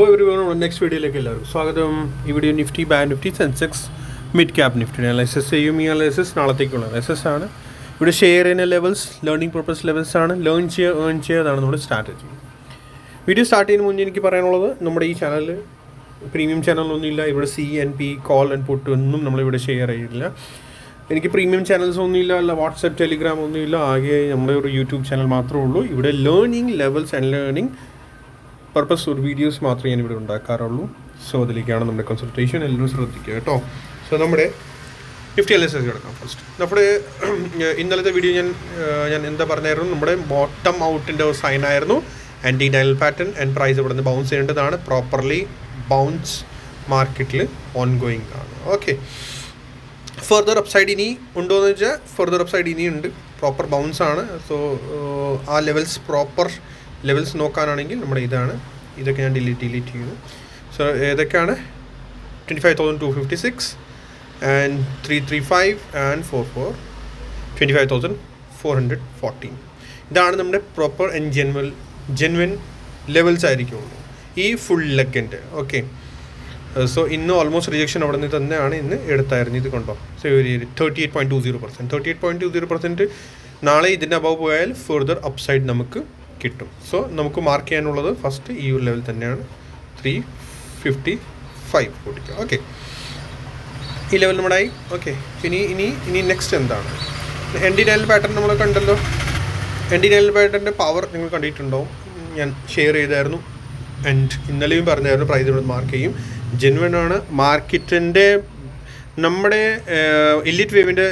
അപ്പോൾ ഇവർ നെക്സ്റ്റ് വീഡിയോയിലേക്ക് എല്ലാവർക്കും സ്വാഗതം. ഈ video Nifty bank Nifty Sensex mid cap Nifty analyses ചെയ്യും. ഈ അനലൈസസ് നാളത്തേക്കുള്ള അനലൈസസ് ആണ്. ഇവിടെ ഷെയർ ചെയ്യുന്ന ലെവൽസ് ലേണിംഗ് പർപ്പസ് ലെവൽസ് ആണ്. ലേൺ ചെയ്യുക ഏൺ ചെയ്യുക അതാണ് നമ്മുടെ സ്ട്രാറ്റജി വീഡിയോ സ്റ്റാർട്ട് ചെയ്യുന്ന മുന്നേ എനിക്ക് പറയാനുള്ളത് നമ്മുടെ ഈ ചാനൽ പ്രീമിയം ചാനലൊന്നുമില്ല ഇവിടെ C and P call and put ഒന്നും നമ്മളിവിടെ ഷെയർ ചെയ്യില്ല എനിക്ക് പ്രീമിയം ചാനൽസ് ഒന്നുമില്ല അല്ല വാട്സപ്പ് ടെലിഗ്രാം ഒന്നുമില്ല ആകെ നമ്മുടെ ഒരു യൂട്യൂബ് ചാനൽ മാത്രമേ ഉള്ളൂ. ഇവിടെ learning levels and learning purpose ഒരു വീഡിയോസ് മാത്രമേ ഞാൻ ഇവിടെ ഉണ്ടാക്കാറുള്ളൂ. സോ അതിലേക്കാണ് നമ്മുടെ കൺസൾട്ടേഷൻ എല്ലാവരും ശ്രദ്ധിക്കുക കേട്ടോ. സോ നമ്മുടെ ഫിഫ്റ്റി എൽ എസ് എസ് കിടക്കാം ഫസ്റ്റ് നമ്മുടെ ഇന്നലത്തെ വീഡിയോ ഞാൻ ഞാൻ എന്താ പറഞ്ഞായിരുന്നു? നമ്മുടെ ബോട്ടം ഔട്ടിന്റെ സൈൻ ആയിരുന്നു. Anti dial pattern and price ഇവിടെ നിന്ന് ബൗൺസ് ചെയ്യേണ്ടതാണ്. പ്രോപ്പർലി ബൗൺസ് മാർക്കറ്റിൽ ഓൺ ഗോയിങ് ആണ്. ഓക്കെ ഫെർദർ അപ്സൈഡ് ഇനി ഉണ്ടോ എന്ന് വെച്ചാൽ ഫെർദർ അപ്സൈഡ് ഇനി ഉണ്ട് പ്രോപ്പർ ബൗൺസ് ആണ് സോ ആ ലെവൽസ് പ്രോപ്പർ ലെവൽസ് നോക്കാനാണെങ്കിൽ നമ്മുടെ ഇതാണ്. ഇതൊക്കെ ഞാൻ ഡിലീറ്റ് ഡിലീറ്റ് ചെയ്യുന്നു സോ ഏതൊക്കെയാണ്? Twenty five thousand two fifty six and three three five and four four twenty five thousand four hundred fourteen ഇതാണ് നമ്മുടെ proper and genuine genuine levels ആയിരിക്കുള്ളൂ ഈ ഫുൾ ലെഗന്റെ ഓക്കെ സോ ഇന്ന് ഓൾമോസ്റ്റ് റിജക്ഷൻ അവിടെ നിന്ന് തന്നെയാണ് ഇന്ന് എടുത്തായിരുന്നു ഇത് കൊണ്ടോ? സോ ഒരു thirty eight point two zero percent thirty eight point two zero percent നാളെ ഇതിന്റെ അബവ് പോയാൽ ഫെർദർ അപ്സൈഡ് നമുക്ക് കിട്ടും. സോ നമുക്ക് മാർക്ക് ചെയ്യാനുള്ളത് ഫസ്റ്റ് ഈ ഒരു ലെവൽ തന്നെയാണ്. ത്രീ ഫിഫ്റ്റി ഫൈവ് കൂട്ടിക്കുക ഓക്കെ ഈ ലെവൽ നമ്മുടെ ആയി. ഓക്കെ ഇനി ഇനി ഇനി നെക്സ്റ്റ് എന്താണ്? എൻ ഡി നയൽ പാറ്റേൺ നമ്മൾ കണ്ടല്ലോ. എൻ ഡി നയൽ പാറ്റേണിന്റെ പവർ നിങ്ങൾ കണ്ടിട്ടുണ്ടോ ഞാൻ ഷെയർ ചെയ്തായിരുന്നു. ആൻഡ് ഇന്നലെയും പറഞ്ഞായിരുന്നു പ്രൈസ് ഇവിടെ മാർക്ക് ചെയ്യും. ജെനുവൻ ആണ്. മാർക്കറ്റിന്റെ നമ്മുടെ എലിറ്റ് വേവിന്റെ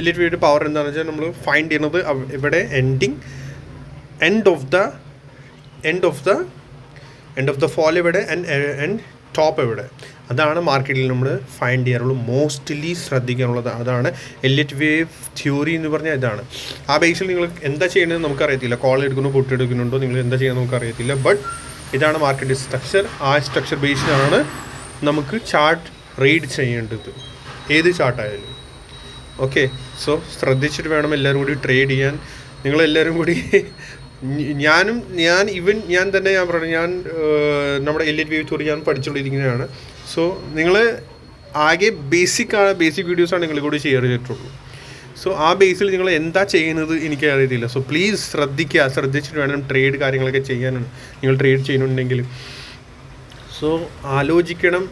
എലിറ്റ് വേവിന്റെ പവർ എന്താണെന്ന് വെച്ചാൽ നമ്മൾ ഫൈൻഡ് ചെയ്യുന്നത് ഇവിടെ ending end of the end of the end of the fall എവിടെ? ആൻഡ് ടോപ്പ് എവിടെ? അതാണ് മാർക്കറ്റിൽ നമ്മൾ ഫൈൻഡ് ചെയ്യാറുള്ളൂ. മോസ്റ്റ്ലി ശ്രദ്ധിക്കാനുള്ളത് അതാണ്. എല്ലിറ്റ് വേവ് തിയോറി എന്ന് പറഞ്ഞാൽ ഇതാണ്. ആ ബേസിൽ നിങ്ങൾ എന്താ ചെയ്യണമെന്ന് നമുക്കറിയത്തില്ല. കോൾ എടുക്കുന്നു പൊട്ടിയെടുക്കുന്നുണ്ടോ നിങ്ങൾ എന്താ ചെയ്യുന്നത് നമുക്കറിയത്തില്ല. ബട്ട് ഇതാണ് മാർക്കറ്റ് സ്ട്രക്ചർ ആ സ്ട്രക്ചർ ബേസിലാണ് നമുക്ക് ചാർട്ട് റീഡ് ചെയ്യേണ്ടത്. ഏത് ചാർട്ടായാലും ഓക്കെ സോ ശ്രദ്ധിച്ചിട്ട് വേണം എല്ലാവരും കൂടി ട്രേഡ് ചെയ്യാൻ. നിങ്ങളെല്ലാവരും കൂടി ഞാനും ഞാൻ ഇവൻ ഞാൻ തന്നെ ഞാൻ പറഞ്ഞു ഞാൻ നമ്മുടെ എൽ എറ്റ് തോറി ഞാൻ പഠിച്ചുകൊണ്ടിരിക്കുന്നതാണ്. സോ നിങ്ങൾ ആകെ ബേസിക് ആണ് ബേസിക് വീഡിയോസാണ് നിങ്ങൾ കൂടി ഷെയർ ചെയ്തിട്ടുള്ളൂ. സോ ആ ബേസിൽ നിങ്ങൾ എന്താ ചെയ്യുന്നത് എനിക്ക് അറിയത്തില്ല സോ പ്ലീസ് ശ്രദ്ധിക്കുക. ശ്രദ്ധിച്ചിട്ട് വേണം ട്രേഡ് കാര്യങ്ങളൊക്കെ ചെയ്യാനാണ് നിങ്ങൾ ട്രേഡ് ചെയ്യുന്നുണ്ടെങ്കിൽ. സോ ആലോചിക്കണം.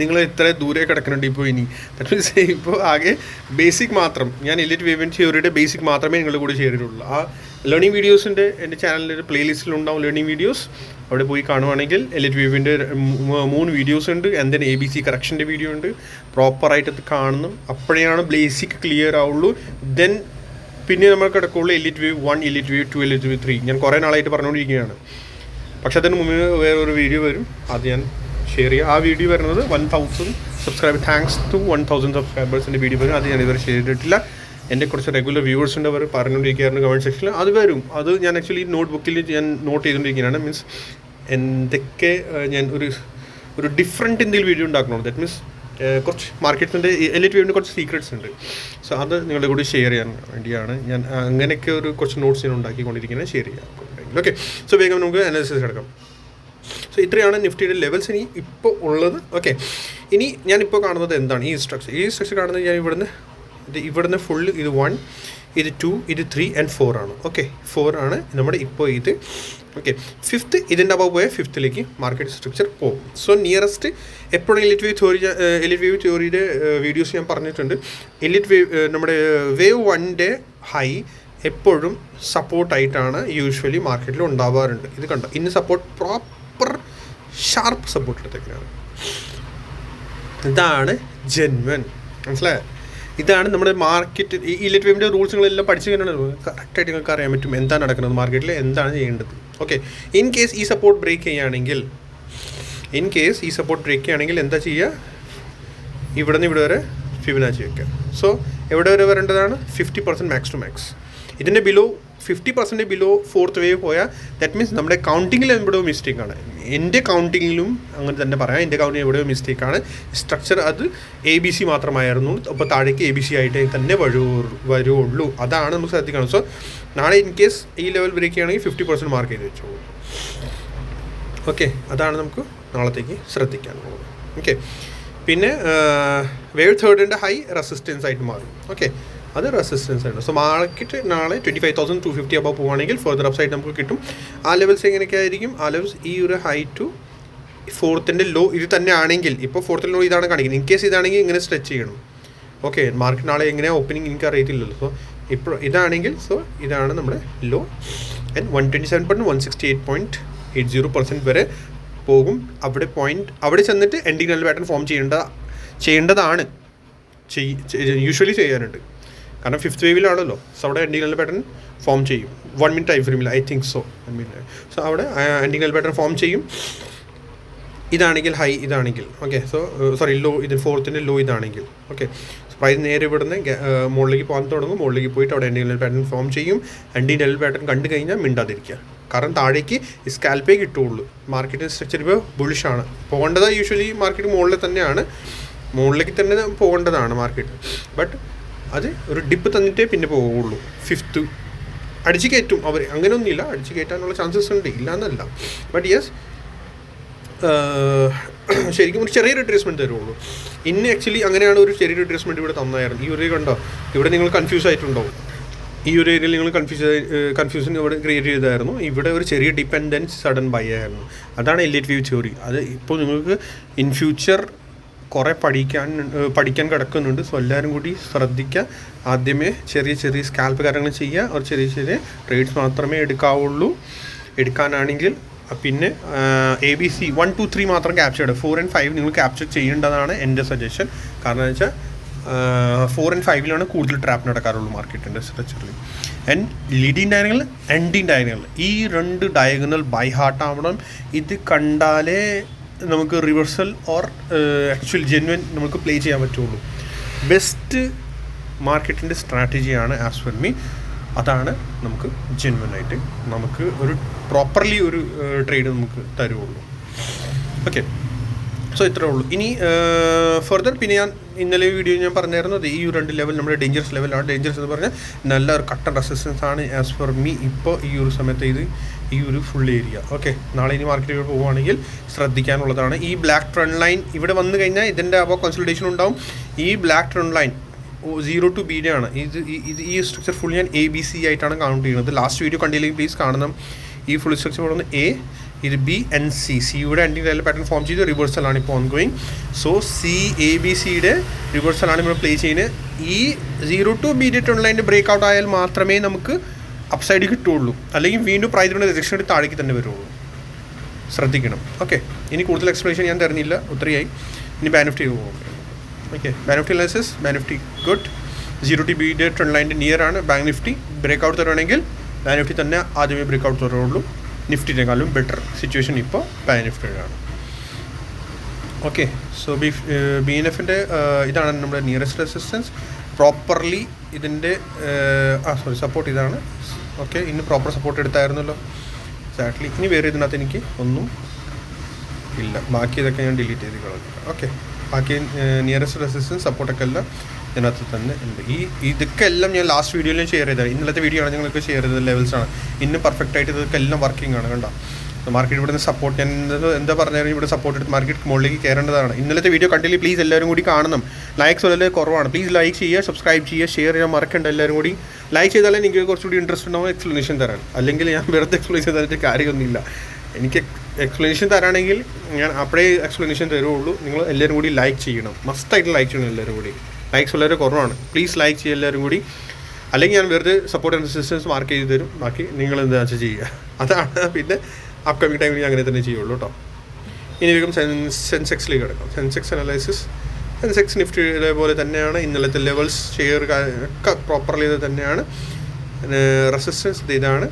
നിങ്ങൾ ഇത്ര ദൂരെ കിടക്കുന്നുണ്ട് ഇപ്പോൾ ഇനി. ദാറ്റ് മീൻസ് ഇപ്പോൾ ആകെ ബേസിക് മാത്രം. ഞാൻ എലിറ്റ് വേവൻ തിയോറിയുടെ ബേസിക് മാത്രമേ നിങ്ങളുടെ കൂടെ ഷെയർ ചെയ്തിട്ടുള്ളൂ. ആ ലേണിംഗ് വീഡിയോസിന്റെ എന്റെ ചാനലിന്റെ ഒരു പ്ലേലിസ്റ്റിൽ ഉണ്ടാവും ലേണിംഗ് വീഡിയോസ് അവിടെ പോയി കാണുവാണെങ്കിൽ എലിറ്റ് വ്യൂവിന്റെ മൂന്ന് വീഡിയോസ് ഉണ്ട്. ആൻഡ് എ ബി സി കറക്ഷന്റെ വീഡിയോ ഉണ്ട്. പ്രോപ്പറായിട്ട് അത് കാണണം. അപ്പോഴാണ് ബേസിക് ക്ലിയർ ആവുള്ളൂ. ദെൻ പിന്നെ നമ്മൾ കിടക്കുള്ളൂ Elliott view one Elliott view two Elliott view three ഞാൻ കുറേ നാളായിട്ട് പറഞ്ഞുകൊണ്ടിരിക്കുകയാണ്. പക്ഷേ അതിന് മുമ്പ് വേറൊരു വീഡിയോ വരും. അത് ഞാൻ ഷെയർ ചെയ്യാം. ആ വീഡിയോ വരുന്നത് one thousand subscribe thanks to one thousand സബ്സ്ക്രൈബേഴ്സിന്റെ video വരും. അത് ഞാൻ ഇതുവരെ ഷെയർ ചെയ്തിട്ടില്ല. എന്റെ കുറച്ച് റെഗുലർ വ്യൂവേഴ്സ് അവർ പറഞ്ഞുകൊണ്ടിരിക്കുകയായിരുന്നു കമന്റ് സെക്ഷനിൽ അത് വരും. അത് ഞാൻ ആക്ച്വലി നോട്ട് ബുക്കിൽ ഞാൻ നോട്ട് ചെയ്തുകൊണ്ടിരിക്കുകയാണ്. മീൻസ് എന്തൊക്കെ ഞാൻ ഒരു ഒരു ഡിഫറെന്റ് എന്തെങ്കിലും വീഡിയോ ഉണ്ടാക്കണം? ദാറ്റ് മീൻസ് കുറച്ച് മാർക്കറ്റിന്റെ എലിറ്റ് വീടിന് കുറച്ച് സീക്രട്സ് ഉണ്ട്. സോ അത് നിങ്ങളുടെ കൂടി ഷെയർ ചെയ്യാൻ വേണ്ടിയാണ് ഞാൻ അങ്ങനെയൊക്കെ ഒരു കുറച്ച് നോട്ട്സ് ഞാൻ ഉണ്ടാക്കിക്കൊണ്ടിരിക്കുന്നത് ഷെയർ ചെയ്യാം ഓക്കെ സോ വേഗം നമുക്ക് അനാലിസിസ് എടുക്കാം സോ ഇത്രയാണ് നിഫ്റ്റിയുടെ ലെവൽസ് ഇനി ഇപ്പോൾ ഉള്ളത്. ഓക്കെ ഇനി ഞാനിപ്പോൾ കാണുന്നത് എന്താണ്? ഈ സ്ട്രക്ചർ ഈ സ്ട്രക്ചർ കാണുന്നത് ഞാൻ ഇവിടുന്ന് ഇത് ഇവിടുന്ന് ഫുൾ ഇത് വൺ ഇത് ടു ഇത് ത്രീ ആൻഡ് ഫോർ ആണ്. ഓക്കെ ഫോർ ആണ് നമ്മുടെ ഇപ്പോൾ ഇത്. ഓക്കെ ഫിഫ്ത്ത് ഇതിന്റെ അബവ് പോയാൽ ഫിഫ്ത്തിലേക്ക് മാർക്കറ്റ് സ്ട്രക്ചർ പോകും. സോ നിയറസ്റ്റ് എപ്പോഴും Elliott wave theory Elliott wave തിയോറിയുടെ videos ഞാൻ പറഞ്ഞിട്ടുണ്ട്. എലിറ്റ് വേവ് നമ്മുടെ വേവ് വണ്ണിന്റെ ഹൈ എപ്പോഴും സപ്പോർട്ടായിട്ടാണ് യൂഷ്വലി മാർക്കറ്റിൽ ഉണ്ടാവാറുണ്ട്. ഇത് കണ്ടോ? ഇന്ന് സപ്പോർട്ട് പ്രോപ്പർ ഷാർപ്പ് സപ്പോർട്ട് എടുത്തേക്കാണ് ഇതാണ് ജെന്വൻ മനസ്സിലായോ? ഇതാണ് നമ്മുടെ മാർക്കറ്റ് ഈ ഇലക്ട്രിക് വേവിന്റെ റൂൾസുകളെല്ലാം പഠിച്ചു കഴിഞ്ഞാൽ കറക്റ്റായിട്ട് നിങ്ങൾക്ക് അറിയാൻ പറ്റും എന്താണ് നടക്കുന്നത് മാർക്കറ്റിൽ എന്താണ് ചെയ്യേണ്ടത്. ഓക്കെ ഇൻ കേസ് ഈ സപ്പോർട്ട് ബ്രേക്ക് ചെയ്യുകയാണെങ്കിൽ ഇൻ കേസ് ഈ സപ്പോർട്ട് ബ്രേക്ക് ചെയ്യുകയാണെങ്കിൽ എന്താ ചെയ്യുക? ഇവിടെ നിന്ന് ഇവിടെ വരെ ഫിബിനാച്ചി വെക്കുക. സോ എവിടെ വരെ വരേണ്ടതാണ്? Fifty percent max to max ഇതിന്റെ below fifty percent below fourth wave പോയാൽ ദാറ്റ് മീൻസ് നമ്മുടെ കൗണ്ടിങ്ങിൽ എവിടെയോ മിസ്റ്റേക്കാണ് എന്റെ കൗണ്ടിങ്ങിലും അങ്ങനെ തന്നെ പറയാം. എന്റെ കൗണ്ടിങ് എവിടെയോ മിസ്റ്റേക്കാണ് സ്ട്രക്ചർ അത് എ ബി സി മാത്രമായിരുന്നു. അപ്പോൾ താഴേക്ക് എ ബി സി ആയിട്ട് തന്നെ വരൂ വരുള്ളൂ. അതാണ് നമുക്ക് ശ്രദ്ധിക്കണം. സോ നാളെ ഇൻ കേസ് ഈ ലെവൽ ബ്രേക്ക് ചെയ്യുകയാണെങ്കിൽ ഫിഫ്റ്റി പെർസെന്റ് മാർക്ക് ചെയ്ത് വെച്ചോളൂ. ഓക്കെ അതാണ് നമുക്ക് നാളത്തേക്ക് ശ്രദ്ധിക്കാനുള്ളത് ഓക്കെ പിന്നെ വേവ് തേർഡിന്റെ ഹൈ റെസിസ്റ്റൻസ് ആയിട്ട് മാറും. ഓക്കെ അത് റെസിസ്റ്റൻസ് ആണ് സോ മാർക്കറ്റ് നാളെ twenty five thousand two fifty above പോവുകയാണെങ്കിൽ ഫർദർ അപ്സൈഡ് സൈഡ് നമുക്ക് കിട്ടും. ആ ലെവൽസ് എങ്ങനെയൊക്കെ ആയിരിക്കും? ആ ലെവൽസ് ഈ ഒരു ഹൈ ടു ഫോർത്തിന്റെ ലോ ഇത് തന്നെ ആണെങ്കിൽ ഇപ്പോൾ ഫോർത്തിന്റെ ലോ ഇതാണ് കാണിക്കുന്നത്. ഇൻ കേസ് ഇതാണെങ്കിൽ ഇങ്ങനെ സ്ട്രെച്ച് ചെയ്യണം. ഓക്കെ മാർക്കറ്റ് നാളെ എങ്ങനെയാണ് ഓപ്പനിങ് എനിക്ക് അറിയത്തില്ലല്ലോ. സോ ഇപ്പോൾ ഇതാണെങ്കിൽ സോ ഇതാണ് നമ്മുടെ low and one twenty seven point one sixty eight point eight zero percent വരെ പോകും. അവിടെ പോയിന്റ് അവിടെ ചെന്നിട്ട് എൻഡിങ് നല്ല പാറ്റേൺ ഫോം ചെയ്യേണ്ട ചെയ്യേണ്ടതാണ്. യൂഷ്വലി ചെയ്യാനുണ്ട്. കാരണം ഫിഫ്ത് വേവിലാണല്ലോ സോ അവിടെ നൽ പാറ്റേൺ ഫോം ചെയ്യും. വൺ മിനിറ്റ് ടൈം ഫ്രെയിമിൽ I think so one minute so അവിടെ നൽ പാറ്റേൺ ഫോം ചെയ്യും. ഇതാണെങ്കിൽ ഹൈ ഇതാണെങ്കിൽ. ഓക്കെ സോ സോറി ലോ ഇത് ഫോർത്തിന്റെ ലോ ഇതാണെങ്കിൽ. ഓക്കെ പ്രൈസ് നേരെ ഇവിടുന്ന് മുകളിലേക്ക് പോകാൻ തുടങ്ങും. മുകളിലേക്ക് പോയിട്ട് അവിടെ എൻഡിങ് നെൽ പാറ്റേൺ ഫോം ചെയ്യും. എൻഡിങ് നെൽ പാറ്റേൺ കണ്ടു കഴിഞ്ഞാൽ മിണ്ടാതിരിക്കുക. കാരണം താഴേക്ക് സ്കാൽപ്പേ കിട്ടുള്ളൂ മാർക്കറ്റിന്റെ സ്ട്രക്ചർ ഇപ്പോൾ ബുളിഷാണ് പോകേണ്ടത് യൂഷ്വലി മാർക്കറ്റ് മുകളിൽ തന്നെയാണ്. മുകളിലേക്ക് തന്നെ പോകേണ്ടതാണ് മാർക്കറ്റ് ബട്ട് അത് ഒരു ഡിപ്പ് തന്നിട്ടേ പിന്നെ പോവുള്ളൂ. ഫിഫ്ത്ത് അടിച്ചു കയറ്റും. അവർ അങ്ങനെയൊന്നുമില്ല. അടിച്ചു കയറ്റാനുള്ള ചാൻസസ് ഉണ്ട്. ഇല്ല എന്നല്ല ബട്ട് യെസ് ശരിക്കും ഒരു ചെറിയൊരു ട്രീറ്റ്മെന്റ് തരുള്ളൂ. ഇന്ന് ആക്ച്വലി അങ്ങനെയാണ് ഒരു ചെറിയൊരു ട്രീറ്റ്മെന്റ് ഇവിടെ തന്നായിരുന്നു ഈ ഒരു കണ്ടോ? ഇവിടെ നിങ്ങൾ കൺഫ്യൂസ് ആയിട്ടുണ്ടോ ഈ ഒരു ഏരിയയിൽ നിങ്ങൾ കൺഫ്യൂസ് കൺഫ്യൂഷൻ ഇവിടെ ക്രിയേറ്റ് ചെയ്തായിരുന്നു ഇവിടെ ഒരു ചെറിയ ഡിപ്പെൻഡൻസ് സഡൻ ബൈ ആയിരുന്നു. അതാണ് എലിറ്റ് വ്യൂ തിയറി അത് ഇപ്പോൾ നിങ്ങൾക്ക് ഇൻ ഫ്യൂച്ചർ കുറേ പഠിക്കാൻ പഠിക്കാൻ കിടക്കുന്നുണ്ട്. സോ എല്ലാവരും കൂടി ശ്രദ്ധിക്കുക ആദ്യമേ ചെറിയ ചെറിയ സ്കാൽപ്പ് കാര്യങ്ങൾ ചെയ്യുക. ഒരു ചെറിയ ചെറിയ ട്രേഡ്സ് മാത്രമേ എടുക്കാവുള്ളൂ. എടുക്കാനാണെങ്കിൽ പിന്നെ A B C one two three മാത്രം ക്യാപ്ചർ ചെയ്യുക ഫോർ ആൻഡ് ഫൈവ് നിങ്ങൾ ക്യാപ്ചർ ചെയ്യേണ്ടതാണ് എന്റെ സജഷൻ കാരണം എന്ന് വെച്ചാൽ ഫോർ ആൻഡ് ഫൈവിലാണ് കൂടുതൽ ട്രാപ്പ് നടക്കാറുള്ളൂ മാർക്കറ്റിന്റെ സ്ട്രക്ചറിൽ and leading diagonal ending diagonal ഈ രണ്ട് ഡയഗണൽ ബൈ ഹാർട്ട് ആവണം. ഇത് കണ്ടാലേ നമുക്ക് റിവേഴ്സൽ ഓർ ആക്ച്വൽ ജെന്വൻ നമുക്ക് പ്ലേ ചെയ്യാൻ പറ്റുള്ളൂ. ബെസ്റ്റ് മാർക്കറ്റിന്റെ സ്ട്രാറ്റജിയാണ് ആസ് വെൽ മീ അതാണ് നമുക്ക് ജെന്വൻ ആയിട്ട് നമുക്ക് ഒരു പ്രോപ്പർലി ഒരു ട്രേഡ് നമുക്ക് തരുള്ളൂ. ഓക്കെ സോ ഇത്രേ ഉള്ളൂ. ഇനി ഫർദർ പിന്നെ ഞാൻ ഇന്നലെ വീഡിയോ ഞാൻ പറഞ്ഞായിരുന്നു അത് ഈ രണ്ട് ലെവൽ നമ്മുടെ ഡേഞ്ചറസ് ലെവലാണ് ഡേഞ്ചറസ് എന്ന് പറഞ്ഞാൽ നല്ല ഒരു കട്ടൺ റെസിസ്റ്റൻസ് ആണ് ആസ് ഫോർ മീ ഇപ്പോൾ ഈ ഒരു സമയത്ത് ഇത് ഈ ഒരു ഫുൾ ഏരിയ ഓക്കെ നാളെ ഇനി മാർക്കറ്റിൽ പോവുകയാണെങ്കിൽ ശ്രദ്ധിക്കാനുള്ളതാണ്. ഈ ബ്ലാക്ക് ട്രെൻഡ് ലൈൻ ഇവിടെ വന്നു കഴിഞ്ഞാൽ ഇതിന്റെ അപ്പോൾ കൺസൾട്ടേഷൻ ഉണ്ടാവും. ഈ black trend line zero two ബിയുടെ ആണ്. ഇത് ഇത് ഈ സ്ട്രക്ചർ ഫുൾ ഞാൻ എ ബി സി ആയിട്ടാണ് കൗണ്ട് ചെയ്യുന്നത്. ലാസ്റ്റ് വീഡിയോ കണ്ടില്ലെങ്കിൽ പ്ലീസ് കാണണം. ഈ ഫുൾ സ്ട്രക്ചർ പറയുന്നത് എ ഇത് ബി എൻ സി സിയുടെ എൻഡിങ് ലൈനിൽ പാറ്റേൺ ഫോം ചെയ്ത് റിവേഴ്സലാണ് ഇപ്പോൾ ongoing so C A B സിയുടെ റിവേഴ്സലാണ് നമ്മൾ പ്ലേ ചെയ്യുന്നത്. ഈ സീറോ ടു ബിയുടെ ട്രെൻഡ് ലൈന്റെ ബ്രേക്ക് ഔട്ട് ആയാൽ മാത്രമേ നമുക്ക് അപ്സൈഡ് കിട്ടുള്ളൂ അല്ലെങ്കിൽ വീണ്ടും പ്രൈസിന്റെ റിജക്ഷൻ താഴേക്ക് തന്നെ വരുള്ളൂ. ശ്രദ്ധിക്കണം. ഓക്കെ ഇനി കൂടുതൽ എക്സ്പ്ലനേഷൻ ഞാൻ തരുന്നില്ല. ഒത്തിരിയായി. ഇനി ബാനിഫ്റ്റി പോകും. Okay bank Nifty analysis bank Nifty good zero T B day trend ലൈന്റെ near ആണ്. ബാങ്ക് നിഫ്റ്റി ബ്രേക്ക് ഔട്ട് തരുവാണെങ്കിൽ ബാങ്ക് തന്നെ ആദ്യമേ ബ്രേക്ക് ഔട്ട് തരുള്ളൂ നിഫ്റ്റിനേക്കാളും ബെറ്റർ സിറ്റുവേഷൻ ഇപ്പോൾ bank നിഫ്റ്റിയിലാണ് okay so B B N എഫിന്റെ ഇതാണ് നമ്മുടെ നിയറസ്റ്റ് റെസിസ്റ്റൻസ് പ്രോപ്പർലി ഇതിന്റെ ആ സോറി സപ്പോർട്ട് ഇതാണ്. ഓക്കെ ഇന്ന് പ്രോപ്പർ സപ്പോർട്ട് എടുത്തായിരുന്നല്ലോ. എക്സാക്ട്ലി ഇനി വേറെ ഇതിനകത്ത് എനിക്ക് ഒന്നും ഇല്ല. ബാക്കി ഇതൊക്കെ ഞാൻ ഡിലീറ്റ് ചെയ്ത് കളഞ്ഞു. ഓക്കെ ബാക്കി നിയറസ്റ്റ് റെസിസ്റ്റൻസ് സപ്പോർട്ടൊക്കെ എല്ലാം ഇതിനകത്ത് തന്നെ ഉണ്ട്. ഈ ഇതൊക്കെ എല്ലാം ഞാൻ ലാസ്റ്റ് വീഡിയോയിലും ഷെയർ ചെയ്തത് ഇന്നലത്തെ വീഡിയോ ആണ് ഞങ്ങൾക്ക് ഷെയർ ചെയ്തത് ലെവൽസ് ആണ്. ഇന്ന് പെർഫെക്റ്റ് ആയിട്ട് ഇതൊക്കെ എല്ലാം വർക്കിംഗ് ആണ് കണ്ടോ? മാർക്കറ്റ് ഇവിടുന്ന് സപ്പോർട്ട് ഞാൻ എന്താ പറഞ്ഞാലും ഇവിടെ സപ്പോർട്ട് എടുത്ത് മാർക്കറ്റ് മുകളിലേക്ക് കയറേണ്ടതാണ്. ഇന്നലത്തെ വീഡിയോ കണ്ടില്ല? പ്ലീസ് എല്ലാവരും കൂടി കാണണം. ലൈക്സ് വളരെ കുറവാണ്. പ്ലീസ് ലൈക്ക് ചെയ്യുക സബ്സ്ക്രൈബ് ചെയ്യുക ഷെയർ ചെയ്യാൻ മറക്കണ്ട എല്ലാവരും കൂടി. ലൈക്ക് ചെയ്താലേ എനിക്ക് കുറച്ചുകൂടി ഇൻട്രസ്റ്റ് ഉണ്ടാവും എക്സ്പ്ലനേഷൻ തരാൻ. അല്ലെങ്കിൽ ഞാൻ വെറുതെ എക്സ്പ്ലനേഷൻ തന്നിട്ട് കാര്യമൊന്നുമില്ല. എനിക്ക് എക്സ്പ്ലനേഷൻ തരാണെങ്കിൽ ഞാൻ അപ്പോഴേ എക്സ്പ്ലനേഷൻ തരുള്ളൂ. നിങ്ങൾ എല്ലാവരും കൂടി ലൈക്ക് ചെയ്യണം. മസ്റ്റായിട്ട് ലൈക്ക് ചെയ്യണം എല്ലാവരും കൂടി. ലൈക്സ് വളരെ കുറവാണ്. പ്ലീസ് ലൈക്ക് ചെയ്യുക എല്ലാവരും കൂടി. അല്ലെങ്കിൽ ഞാൻ വെറുതെ സപ്പോർട്ട് ആൻഡ് അസിസ്റ്റൻസ് മാർക്ക് ചെയ്ത് തരും. ബാക്കി നിങ്ങൾ എന്താ വെച്ചാൽ ചെയ്യുക. അതാണ് പിന്നെ അപ്കമിങ് ടൈമിൽ അങ്ങനെ തന്നെ ചെയ്യുള്ളൂ കേട്ടോ. ഇനി വേഗം സെൻസെക്സിലേക്ക് കിടക്കാം. സെൻസെക്സ് അനലൈസിസ് സെൻസെക്സ് നിഫ്റ്റി ഇതേപോലെ തന്നെയാണ്. ഇന്നലത്തെ ലെവൽസ് ഷെയർ ഒക്കെ പ്രോപ്പർലി ഇത് തന്നെയാണ്. റെസിസ്റ്റൻസ് ഇതാണ്.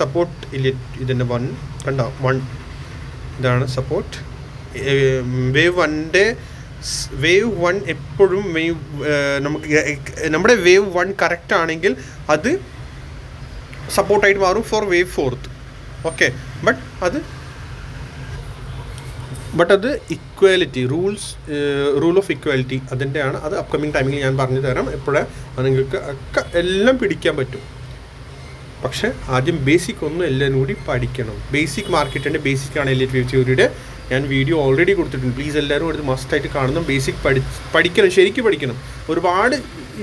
സപ്പോർട്ട് ഇല്ല ഇതിന്റെ വൺ കണ്ടോ? വൺ ഇതാണ് സപ്പോർട്ട് വേവ് വണ്ടെ വേവ് വൺ എപ്പോഴും വേവ് നമുക്ക് നമ്മുടെ വേവ് വൺ കറക്റ്റ് ആണെങ്കിൽ അത് സപ്പോർട്ടായിട്ട് മാറും four wave fourth okay but അത് ബട്ട് അത് equality rules rule of equality അതിന്റെയാണ്. അത് അപ്കമിങ് ടൈമിൽ ഞാൻ പറഞ്ഞു തരാം. എപ്പോഴാണ് നിങ്ങൾക്ക് ഒക്കെ എല്ലാം പിടിക്കാൻ പറ്റും. പക്ഷേ ആദ്യം ബേസിക് ഒന്ന് എല്ലാവരും കൂടി പഠിക്കണം. ബേസിക് മാർക്കറ്റിന്റെ ബേസിക് ആണ് എൽ വേവ് തിയറിയുടെ ഞാൻ വീഡിയോ ഓൾറെഡി കൊടുത്തിട്ടുണ്ട്. പ്ലീസ് എല്ലാവരും അടുത്ത് മസ്റ്റായിട്ട് കാണണം. ബേസിക് പഠി പഠിക്കണം. ശരിക്കും പഠിക്കണം. ഒരുപാട്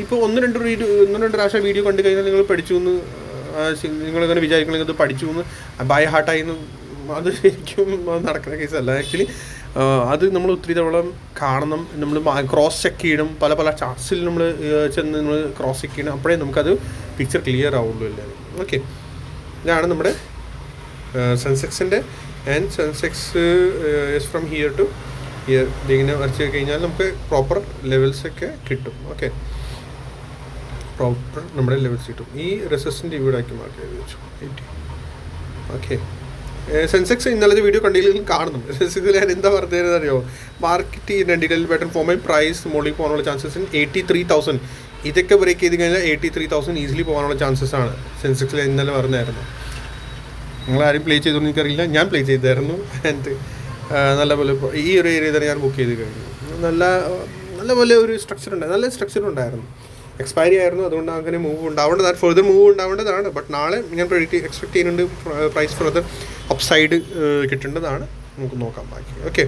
ഇപ്പോൾ ഒന്ന് രണ്ട് വീഡിയോ ഒന്ന് രണ്ട് പ്രാവശ്യം വീഡിയോ കണ്ടു കഴിഞ്ഞാൽ നിങ്ങൾ പഠിച്ചു എന്ന് നിങ്ങളിങ്ങനെ വിചാരിക്കണമെങ്കിൽ അത് പഠിച്ചു എന്ന് ബൈ ഹാർട്ടായി എന്ന് അത് ശരിക്കും നടക്കുന്ന കേസല്ല ആക്ച്വലി അത് നമ്മൾ ഒത്തിരി തവണ കാണണം. നമ്മൾ ക്രോസ് ചെക്ക് ചെയ്യണം. പല പല ചാർട്സിൽ നമ്മൾ ചെന്ന് നമ്മൾ ക്രോസ് ചെക്ക് ചെയ്യണം. അപ്പോഴേ നമുക്കത് പിക്ചർ ക്ലിയർ ആവുള്ളൂ എല്ലാവരും. ഓക്കെ ഇതാണ് നമ്മുടെ സെൻസെക്സിന്റെ and Sensex is from here to here ഇതിങ്ങനെ വരച്ച് കഴിഞ്ഞാൽ നമുക്ക് പ്രോപ്പർ ലെവൽസൊക്കെ കിട്ടും. ഓക്കെ പ്രോപ്പർ നമ്മുടെ ലെവൽസ് കിട്ടും. ഈ റെസിസ്റ്റന്റ് ഇവിടെ ആക്കി മാറ്റി ചോദിച്ചു ഓക്കെ സെൻസെക്സ് ഇന്നലത്തെ വീഡിയോ കണ്ടില്ലെങ്കിലും കാണുന്നു. സെൻസെക്സിൽ ഞാൻ എന്താ പറഞ്ഞത് അറിയോ? മാർക്കറ്റ് ഈ രണ്ടിലും പാറ്റേൺ ഫോമൈ പ്രൈസ് മുകളിൽ പോകാനുള്ള ചാൻസസ് എയ്റ്റി ത്രീ തൗസൻഡ് ഇതൊക്കെ ബ്രേക്ക് ചെയ്ത് കഴിഞ്ഞാൽ എയ്റ്റി ത്രീ തൗസൻഡ് ഈസിലി പോകാനുള്ള ചാൻസസ് ആണ്. സെൻസെക്സിൽ ഇന്നലെ പറഞ്ഞായിരുന്നു. നിങ്ങൾ ആരും പ്ലേ ചെയ്തു എനിക്കറിയില്ല. ഞാൻ പ്ലേ ചെയ്തായിരുന്നു. ആൻഡ് നല്ലപോലെ ഈ ഒരു ഏരിയ തന്നെ ഞാൻ ബുക്ക് ചെയ്ത് കഴിഞ്ഞു. നല്ല നല്ലപോലെ ഒരു സ്ട്രക്ചർ ഉണ്ട്. നല്ല സ്ട്രക്ചർ ഉണ്ടായിരുന്നു. എക്സ്പയറി ആയിരുന്നു. അതുകൊണ്ട് അങ്ങനെ മൂവ് ഉണ്ടാവേണ്ടതാണ്. ഫെർദർ മൂവ് ഉണ്ടാവേണ്ടതാണ്. ബട്ട് നാളെ ഞാൻ പ്രെഡിക്റ്റ് എക്സ്പെക്ട് ചെയ്യുന്നുണ്ട്. പ്രൈസ് ഫെർദർ അപ്സൈഡ് സൈഡ് കിട്ടേണ്ടതാണ്. നമുക്ക് നോക്കാം ബാക്കി. Okay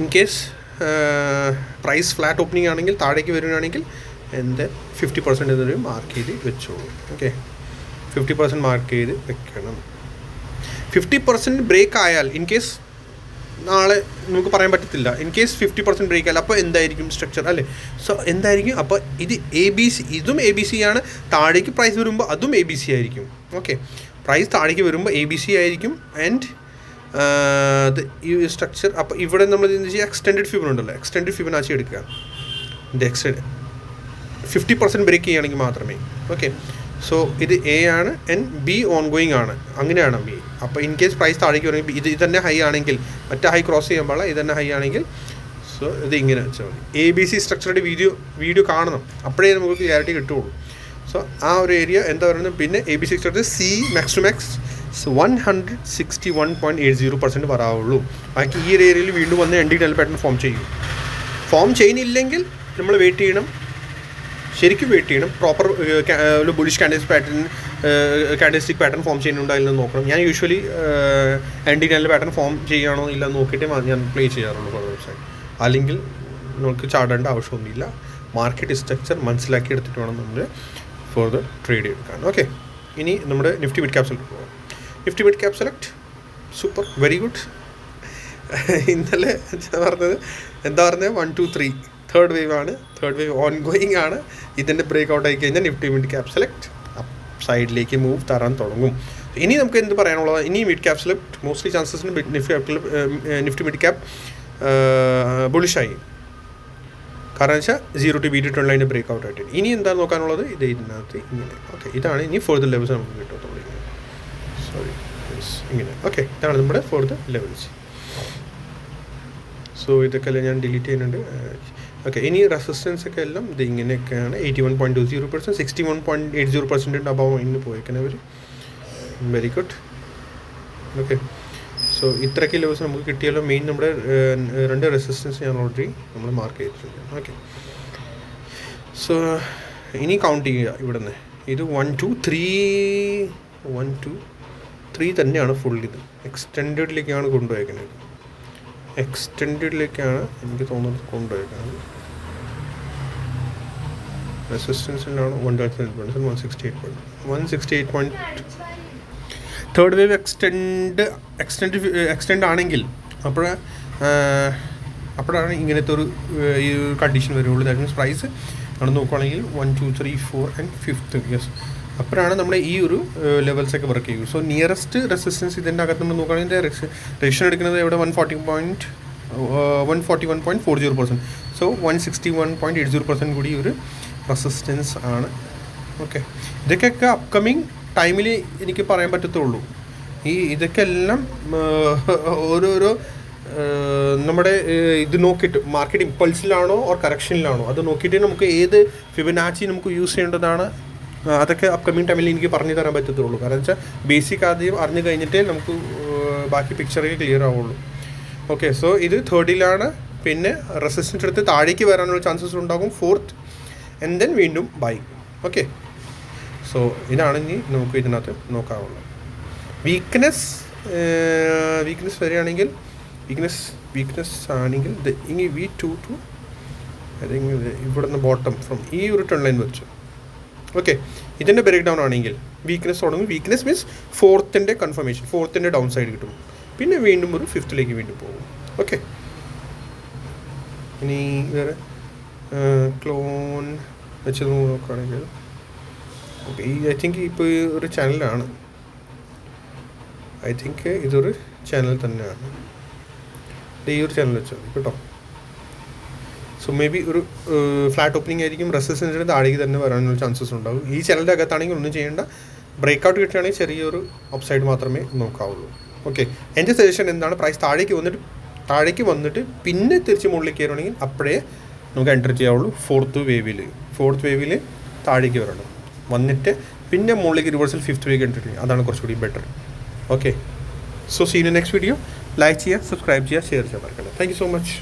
in case price flat opening ആണെങ്കിൽ താഴേക്ക് വരുകയാണെങ്കിൽ എന്റെ ഫിഫ്റ്റി പെർസെന്റ് എന്നൊരു മാർക്ക് ചെയ്ത് വെച്ചോളൂ. ഓക്കെ ഫിഫ്റ്റി പെർസെന്റ് മാർക്ക് ചെയ്ത് വെക്കണം. ഫിഫ്റ്റി പെർസെന്റ് ബ്രേക്ക് ആയാൽ ഇൻ കേസ് നാളെ നമുക്ക് പറയാൻ പറ്റത്തില്ല. In case fifty percent break അല്ല അപ്പോൾ എന്തായിരിക്കും സ്ട്രക്ചർ അല്ലേ? സോ എന്തായിരിക്കും? അപ്പോൾ ഇത് എ ബി സി ഇതും എ ബി സി ആണ്. താഴേക്ക് പ്രൈസ് വരുമ്പോൾ അതും എ ബി സി ആയിരിക്കും. ഓക്കെ പ്രൈസ് താഴേക്ക് വരുമ്പോൾ എ ബി സി ആയിരിക്കും. ആൻഡ് ഈ സ്ട്രക്ചർ അപ്പോൾ ഇവിടെ നമ്മൾ എന്താ ചെയ്യുക? എക്സ്റ്റെൻഡ് ഫിബൻ ഉണ്ടല്ലോ. എക്സ്റ്റെൻഡഡ് ഫിബനാച്ചി എടുക്കുക. എക്സ്റ്റെൻഡ് ഫിഫ്റ്റി പെർസെന്റ് ബ്രേക്ക് ചെയ്യുകയാണെങ്കിൽ മാത്രമേ. ഓക്കെ സോ ഇത് എ ആണ് എൻ ബി ഓൺ ഗോയിങ് ആണ്. അങ്ങനെയാണ്. ബി അപ്പോൾ ഇൻ കേസ് പ്രൈസ് താഴേക്ക് വരുമ്പോൾ ഇത് ഇത് തന്നെ ഹൈ ആണെങ്കിൽ മറ്റേ ഹൈ ക്രോസ് ചെയ്യാൻ പാടില്ല ഇത് ഹൈ ആണെങ്കിൽ സോ ഇത് ഇങ്ങനെ വെച്ചാൽ മതി. എ ബി സി സ്ട്രക്ചറുടെ വീഡിയോ വീഡിയോ കാണണം. അപ്പോഴേ നമുക്ക് ക്ലാരിറ്റി കിട്ടുള്ളൂ. സോ ആ ഒരു ഏരിയ എന്താ പറയുന്നത്? പിന്നെ A B C structure C max to max one hundred sixty one point eight zero percent വരാവുള്ളൂ. ബാക്കി ഈ ഒരു ഏരിയയിൽ വീണ്ടും വന്ന് എൻഡിങ് ഡെൽ പാറ്റേൺ ഫോം ചെയ്യും. ഫോം ചെയ്യുന്നില്ലെങ്കിൽ നമ്മൾ വെയിറ്റ് ചെയ്യണം. ശരിക്കും വെയിറ്റ് ചെയ്യണം. പ്രോപ്പർ ഒരു bullish candles pattern candlestick pattern form ചെയ്യുന്നുണ്ടോ ഇല്ലെന്ന് നോക്കണം. ഞാൻ യൂഷ്വലി ആന്റി നാലിൽ പാറ്റേൺ ഫോം ചെയ്യുകയാണോ ഇല്ല നോക്കിയിട്ടേ ഞാൻ പ്ലേ ചെയ്യാറുള്ളൂ ഫോർ വെബ്സൈറ്റ് അല്ലെങ്കിൽ നമുക്ക് ചാടേണ്ട ആവശ്യമൊന്നുമില്ല. മാർക്കറ്റ് സ്ട്രക്ചർ മനസ്സിലാക്കി എടുത്തിട്ട് വേണം നമ്മൾ ഫോർദർ ട്രേഡ് എടുക്കാൻ. ഓക്കെ ഇനി നമ്മുടെ നിഫ്റ്റി മിഡ് ക്യാപ് സെലക്ട് പോകാം Nifty mid cap select super very good ഇന്നലെ പറഞ്ഞത്? എന്താ പറഞ്ഞത്? One two three third wave ആണ്. തേർഡ് വേവ് ഓൺ ഗോയിങ് ആണ്. ഇതിന്റെ ബ്രേക്ക് ഔട്ട് ആയി കഴിഞ്ഞാൽ നിഫ്റ്റി മിഡ് ക്യാപ് സെലക്ട് സൈഡിലേക്ക് മൂവ് തരാൻ തുടങ്ങും. ഇനി നമുക്ക് എന്ത് പറയാനുള്ളത്? ഇനി മിഡ് ക്യാപ് സെലക്ട് മോസ്റ്റ്ലി ചാൻസസിന് നിഫ്റ്റി നിഫ്റ്റി മിഡ് ക്യാപ് ബുളിഷായി കാരണം വെച്ചാൽ സീറോ ടു ബി ടു ട്വൻ ലൈന്റെ ബ്രേക്ക് ഔട്ട് ആയിട്ട്. ഇനി എന്താ നോക്കാനുള്ളത്? ഇത് ഇതിനകത്ത് ഇങ്ങനെ. ഓക്കെ ഇതാണ് ഇനി ഫോർത്ത് ലെവൽസ് നമുക്ക് ഇങ്ങനെ സോറി ഇങ്ങനെ. ഓക്കെ ഇതാണ് നമ്മുടെ ഫോർത്ത് ലെവൽസ് സോ ഇതൊക്കെ ഞാൻ ഡിലീറ്റ് ചെയ്യുന്നുണ്ട്? ഓക്കെ ഇനി റെസിസ്റ്റൻസ് ഒക്കെ എല്ലാം ഇത് ഇങ്ങനെയൊക്കെയാണ്. Eighty one point two zero percent sixty one point eight zero percent above ഇന്ന് അവർ വെരി ഗുഡ് ഓക്കെ സോ ഇത്രയ്ക്ക് ലെവൽസ് നമുക്ക് കിട്ടിയാലോ മെയിൻ നമ്മുടെ രണ്ട് റെസിസ്റ്റൻസ് ഞാൻ ഓൾറെഡി നമ്മൾ മാർക്ക് ചെയ്തിട്ടുണ്ട്. ഓക്കെ സോ ഇനി കൗണ്ട് ചെയ്യുക ഇവിടെ നിന്ന് ഇത് one two three one two three തന്നെയാണ് ഫുൾ ഇത്. എക്സ്റ്റെൻഡഡിലേക്കാണ് കൊണ്ടുപോയേക്കുന്നത് എക്സ്റ്റെൻഡിലേക്കാണ് എനിക്ക് തോന്നുന്നത് കൊണ്ടുപോയിരിക്കുന്നത് റെസിസ്റ്റൻസിനാണ് one twenty one sixty eight point one sixty eight point third wave extend extend extend ആണെങ്കിൽ അപ്പോൾ അപ്പോഴാണ് ഇങ്ങനത്തെ ഒരു ഈ കണ്ടീഷൻ വരുള്ളൂ. ദാറ്റ് മീൻസ് പ്രൈസ് നമ്മൾ നോക്കുകയാണെങ്കിൽ one two three four and fifth yes അപ്പോഴാണ് നമ്മൾ ഈ ഒരു ലെവൽസ് ഒക്കെ വർക്ക് ചെയ്യുന്നത് സോ നിയറസ്റ്റ് റെസിസ്റ്റൻസ് ഇതിന്റെ അകത്ത് നമ്മൾ നോക്കുകയാണെങ്കിൽ റെസിഷൻ എടുക്കുന്നത് ഇവിടെ one forty point one forty one point four zero percent so one sixty one point eight zero percent കൂടി ഒരു റെസിസ്റ്റൻസ് ആണ്. ഓക്കെ ഇതൊക്കെയൊക്കെ അപ്കമിങ് ടൈമിൽ എനിക്ക് പറയാൻ പറ്റത്തുള്ളൂ. ഈ ഇതൊക്കെ എല്ലാം ഓരോരോ നമ്മുടെ ഇത് നോക്കിയിട്ട് മാർക്കറ്റ് ഇമ്പൾസിലാണോ ഓർ കറക്ഷനിലാണോ അത് നോക്കിയിട്ട് നമുക്ക് ഏത് ഫിബനാച്ചി നമുക്ക് യൂസ് ചെയ്യേണ്ടതാണ്? അതൊക്കെ അപ്കമിങ് ടൈമിൽ എനിക്ക് പറഞ്ഞു തരാൻ പറ്റത്തുള്ളൂ. കാരണം വെച്ചാൽ ബേസിക് ആദ്യം അറിഞ്ഞു കഴിഞ്ഞിട്ടേ നമുക്ക് ബാക്കി പിക്ചറൊക്കെ ക്ലിയർ ആവുള്ളൂ. ഓക്കെ സോ ഇത് തേർഡിലാണ് പിന്നെ റെസിസ്റ്റൻസ് എടുത്ത് താഴേക്ക് വരാനുള്ള ചാൻസസ് ഉണ്ടാകും. ഫോർത്ത് ആൻഡ് ദെൻ വീണ്ടും ബൈ ഓക്കെ സോ ഇതാണ് ഇനി നമുക്ക് ഇതിനകത്ത് നോക്കാവുള്ളത് വീക്ക്നെസ് വീക്ക്നെസ് വരികയാണെങ്കിൽ വീക്ക്നെസ് വീക്ക്നെസ് ആണെങ്കിൽ ഇനി വി ടു ടു അല്ലെങ്കിൽ ഇവിടുന്ന് ബോട്ടം ഫ്രം ഈ ഒരു ടൺ ലൈൻ വെച്ചു. ഓക്കെ ഇതിന്റെ ബ്രേക്ക് ഡൗൺ ആണെങ്കിൽ വീക്ക്നെസ് തുടങ്ങും വീക്ക്നെസ് മീൻസ് ഫോർത്തിന്റെ കൺഫർമേഷൻ ഫോർത്തിന്റെ ഡൗൺ സൈഡ് കിട്ടും. പിന്നെ വീണ്ടും ഒരു ഫിഫ്ത്തിലേക്ക് വീണ്ടും പോകും. ഓക്കെ ഇനി വേറെ ക്ലോൺ വെച്ച് നോക്കുകയാണെങ്കിൽ ഓക്കെ ഈ ഐ തിങ്ക് ഇപ്പോൾ ഒരു ചാനലാണ് ഐ തിങ്ക് ഇതൊരു ചാനൽ തന്നെയാണ്. ഈ ഒരു ചാനൽ വെച്ചാൽ കേട്ടോ സോ മേ ബി ഒരു ഫ്ലാറ്റ് ഓപ്പണിംഗ് ആയിരിക്കും. റെസിസ്റ്റൻസിന് താഴേക്ക് തന്നെ വരാനുള്ള ചാൻസസ് ഉണ്ടാവും. ഈ ചാനലിന്റെ അകത്താണെങ്കിൽ ഒന്നും ചെയ്യേണ്ട. ബ്രേക്ക് ഔട്ട് കിട്ടുകയാണെങ്കിൽ ചെറിയൊരു അപ്സൈഡ് മാത്രമേ നോക്കാവുള്ളൂ. ഓക്കെ എന്റെ സജഷൻ എന്താണ്? പ്രൈസ് താഴേക്ക് വന്നിട്ട് താഴേക്ക് വന്നിട്ട് പിന്നെ തിരിച്ച് മുകളിലേക്ക് കയറുകയാണെങ്കിൽ അപ്പോഴേ നമുക്ക് എന്റർ ചെയ്യാവുള്ളൂ ഫോർത്ത് വേവിൽ ഫോർത്ത് വേവിൽ താഴേക്ക് വരണം. വന്നിട്ട് പിന്നെ മുകളിലേക്ക് റിവേഴ്സൽ ഫിഫ്ത്ത് വേക്ക് എന്റർ ചെയ്യും അതാണ് കുറച്ചുകൂടി better okay so seen next video like ചെയ്യുക സബ്സ്ക്രൈബ് ചെയ്യുക ഷെയർ ചെയ്യാൻ മറക്കണ്ട. Thank you so much